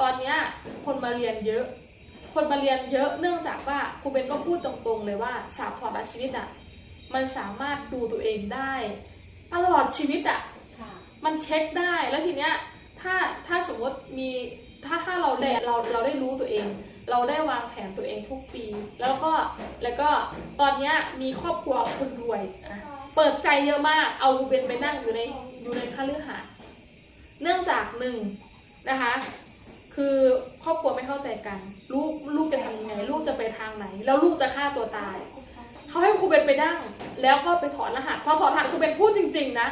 ตอนเนี้ยคนมาเรียนเยอะ คนมาเรียนเยอะเนื่องจากว่าครูเบนก็พูดตรงๆเลยว่าศาสตร์ถอดรหัสชีวิตอะมันสามารถดูตัวเองได้ตลอดชีวิตอะค่ะมันเช็คได้แล้วทีเนี้ยถ้าถ้าสมมติมีถ้าถ้าเราได้เราเราได้รู้ตัวเอง เราได้วางแผนตัวเองทุกปี แล้วก็แล้วก็ตอนเนี้ยมีครอบครัวคนรวยอะเปิดใจเยอะมากเอาเป็นไปนั่งอยู่ในอยู่ในคฤหาสน์เนื่องจากหนึ่งนะคะ คือครอบครัวไม่เข้าใจกัน ลูกลูกจะทำยังไง ลูกจะไปทางไหน แล้วลูกจะฆ่าตัวตายเขาให้ครูเบนไปนั่งแล้วก็ไปถอนรหัสพอถอนรหัสครูเบนพูดจริง ๆ นะ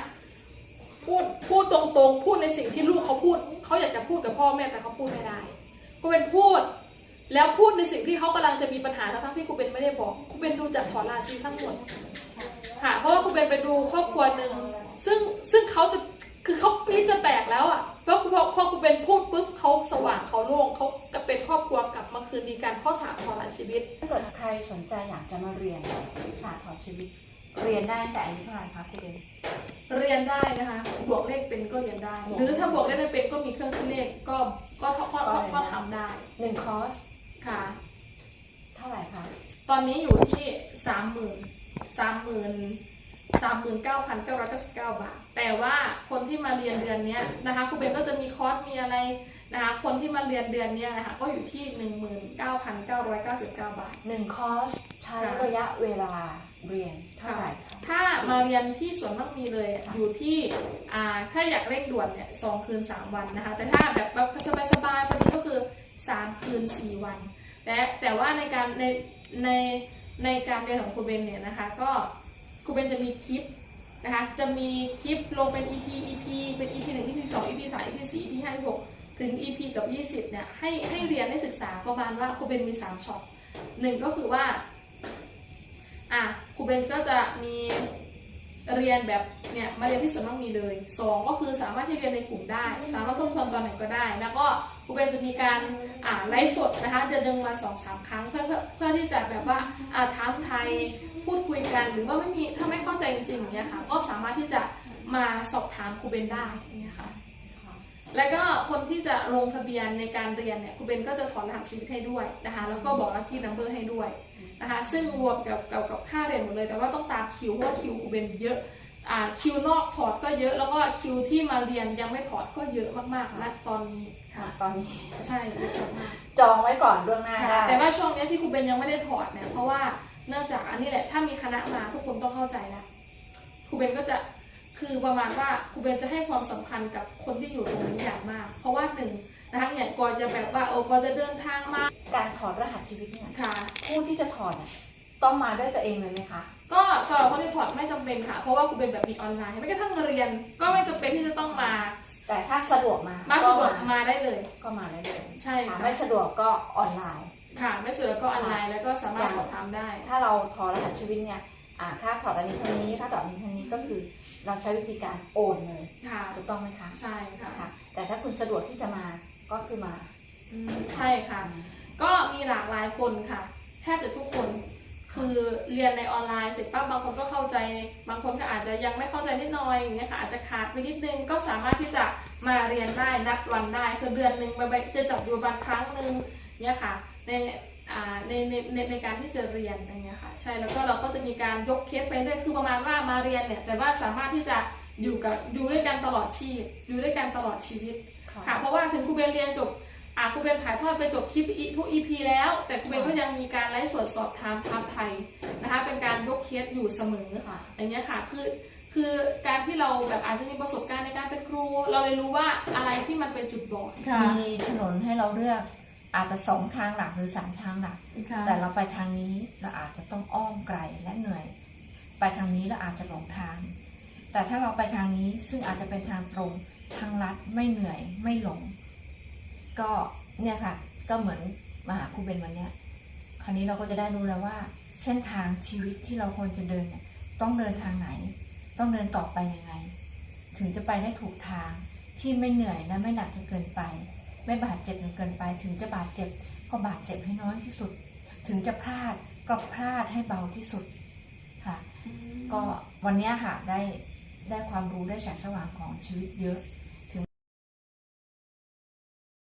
พูดพูดตรงๆ พูดในสิ่งที่ลูกเขาพูดเขาอยากจะพูดกับพ่อแม่แต่เขาพูดไม่ได้ครูเป็นพูด แล้วพูดในสิ่งที่เขากำลังจะมีปัญหาทั้งที่ครูเป็นไม่ได้บอกครูเป็นดูจากถอนราชีทั้งหมดค่ะเพราะว่าครูเป็นไปดูครอบครัวหนึ่งซึ่งซึ่งเขาจะคือเขาปีจะแตกแล้วอะ เพราะพอพอครูเป็นพูดปุ๊บเขาสว่างเขาโล่งเขาจะเป็นครอบครัวกลับมาคืนดีกันเพราะสามถอนราชีวิต ถ้าเกิดใครสนใจอยากจะมาเรียนศาสตร์ถอดชีวิต เรียนได้ตั้งแต่อายุเท่าไหร่คะคุณเบนเรียนได้นะคะ บวกเลขเป็นก็เรียนได้ หรือถ้าบวกเลขไม่เป็นก็มีเครื่องคิดเลขก็ก็ก็ก็ก็ก็ทำได้หนึ่งคอร์สค่ะ เท่าไหร่คะตอนนี้อยู่ที่สามหมื่นสามหมื่น สามหมื่นเก้าพันเก้าร้อยเก้าสิบเก้าบาท แต่ว่าคนที่มาเรียนเดือนเนี้ยนะคะครูเบนก็จะมีคอร์สมีอะไรนะคะ คนที่มาเรียนเดือนเนี้ยนะคะก็อยู่ที่หนึ่งหมื่นเก้าพันเก้าร้อยเก้าสิบเก้าบาท หนึ่งคอร์สใช้ระยะเวลาเรียนเท่าไหร่คะถ้ามาเรียนที่สวนมักมีเลยค่ะอยู่ที่อ่าถ้าอยากเร่งด่วนเนี่ยสองคืนสามวันนะคะ แต่ถ้าแบบแบบสบายๆพอดีก็คือสามคืนสี่วัน แต่แต่ว่าในการในในในการเรียนของครูเบนเนี่ยนะคะก็ครู เบนจะมีคลิปนะคะ จะมีคลิปลงเป็น EP EP เป็น EP หนึ่ง EP สอง EP สาม EP สี่ EP ห้า EP หกถึง EP กับยี่สิบเนี่ย ให้ให้เรียนให้ศึกษาประมาณว่าครูเบนมีสามช็อตหนึ่งก็คือว่า อะครูเบนก็จะมี เรียนแบบเนี่ยมาเรียนที่สวนมักมีเลยสองก็คือสามารถที่เรียนในกลุ่มได้ สามารถทบทวนตอนไหนก็ได้ แล้วก็ครูเบนจะมีการอ่าไลฟ์สดนะคะเดือนหนึ่งมาสองสามครั้งเพื่อเพื่อเพื่อที่จะแบบว่าอ่าถามไทยพูดคุยกัน หรือว่าไม่มีถ้าไม่เข้าใจจริงๆอย่างเงี้ยค่ะก็สามารถที่จะมาสอบถามครูเบนได้อย่างเนี่ยค่ะ แล้วก็คนที่จะลงทะเบียนในการเรียนเนี่ยครูเบนก็จะถอนรหัสชีวิตให้ด้วยนะคะแล้วก็บอกลัคกี้นัมเบอร์ให้ด้วยนะคะซึ่งรวมกับกับกับค่าเรียนหมดเลยแต่ว่าต้องตามคิวเพราะว่าคิวครูเบนเยอะอ่าคิวนอกถอดก็เยอะแล้วก็คิวที่มาเรียนยังไม่ถอดก็เยอะมากๆนะตอนนี้ค่ะตอนนี้ใช่เยอะมากจองไว้ก่อนล่วงหน้าค่ะได้แต่ว่าช่วงเนี้ยที่ครูเบนยังไม่ได้ถอดเนี่ยเพราะว่าเนื่องจากอันนี้แหละถ้ามีคณะมาทุกคนต้องเข้าใจแล้วครูเบนก็จะ คือประมาณว่าครูเบนจะให้ความสำคัญกับคนที่อยู่ตรงนี้อย่างมาก เพราะว่าหนึ่งนะคะอย่างก่อนจะแบบว่าโอ้ก่อนจะเดินทางมา การถอดรหัสชีวิตเนี่ยค่ะผู้ที่จะถอดเนี่ยต้องมาด้วยตัวเองเลยไหมคะก็สำหรับคนที่ถอดไม่จำเป็นค่ะ เพราะว่าครูเบนแบบมีออนไลน์ไม่กระทั่งเรียน ก็ไม่จำเป็นที่จะต้องมา แต่ถ้าสะดวกมามาก็สะดวกมาได้เลย ก็มาได้เลยใช่ค่ะค่ะไม่สะดวกก็ออนไลน์ค่ะ ไม่สะดวกก็ออนไลน์แล้วก็สามารถสอบถามได้ ถ้าเราถอดรหัสชีวิตเนี่ย อ่าค่าถอดอันนี้เท่านี้ค่าถอดอันนี้เท่านี้ก็คือเราใช้วิธีการโอนเลยค่ะ ถูกต้องไหมคะใช่ค่ะ ค่ะ แต่ถ้าคุณสะดวกที่จะมาก็คือมา อืมใช่ค่ะ ก็มีหลากหลายคนค่ะ แทบจะทุกคน คือเรียนในออนไลน์เสร็จปั๊บบางคนก็เข้าใจ บางคนก็อาจจะยังไม่เข้าใจนิดหน่อยอย่างเงี้ยค่ะ อาจจะขาดไปนิดนึง ก็สามารถที่จะมาเรียนได้ นัดวันได้ คือเดือนหนึ่งไปจะจับอยู่วันครั้งหนึ่ง เนี่ยค่ะในอ่าในในในในการที่จะเรียนอย่างเงี้ยค่ะใช่แล้วก็เราก็จะมีการยกเคสไปเรื่อยคือประมาณว่ามาเรียนเนี่ยแต่ว่าสามารถที่จะอยู่กับอยู่ด้วยกันตลอดชีพอยู่ด้วยกันตลอดชีวิตค่ะเพราะว่าถึงครูเบนเรียนจบอะครูเบนถ่ายทอดไปจบคลิปอีทุก EP แล้ว แต่ครูเบนก็ยังมีการไลฟ์สดสอบถามถามไทยนะคะเป็นการยกเคสอยู่เสมอค่ะอย่างเงี้ยค่ะคือคือการที่เราแบบอาจจะมีประสบการณ์ในการเป็นครู เราเลยรู้ว่าอะไรที่มันเป็นจุดบอดมีถนนให้เราเลือก อาจจะสองทางหลักหรือสามทางหลัก แต่เราไปทางนี้เราอาจจะต้องอ้อมไกลและเหนื่อย ไปทางนี้เราอาจจะหลงทาง แต่ถ้าเราไปทางนี้ซึ่งอาจจะเป็นทางตรงทางลัดไม่เหนื่อยไม่หลง ก็เนี่ยค่ะ ก็เหมือนมาหาครูเบนวันเนี้ยคราวนี้เราก็จะได้รู้แล้วว่า เส้นทางชีวิตที่เราควรจะเดินเนี่ยต้องเดินทางไหน ต้องเดินต่อไปยังไง ถึงจะไปได้ถูกทางที่ไม่เหนื่อยและไม่หนักจนเกินไป ไม่บาดเจ็บจนเกินไป ถึงจะบาดเจ็บก็บาดเจ็บให้น้อยที่สุด ถึงจะพลาดก็พลาดให้เบาที่สุดค่ะ ก็วันนี้ค่ะได้ได้ความรู้ได้แสงสว่างของชีวิตเยอะ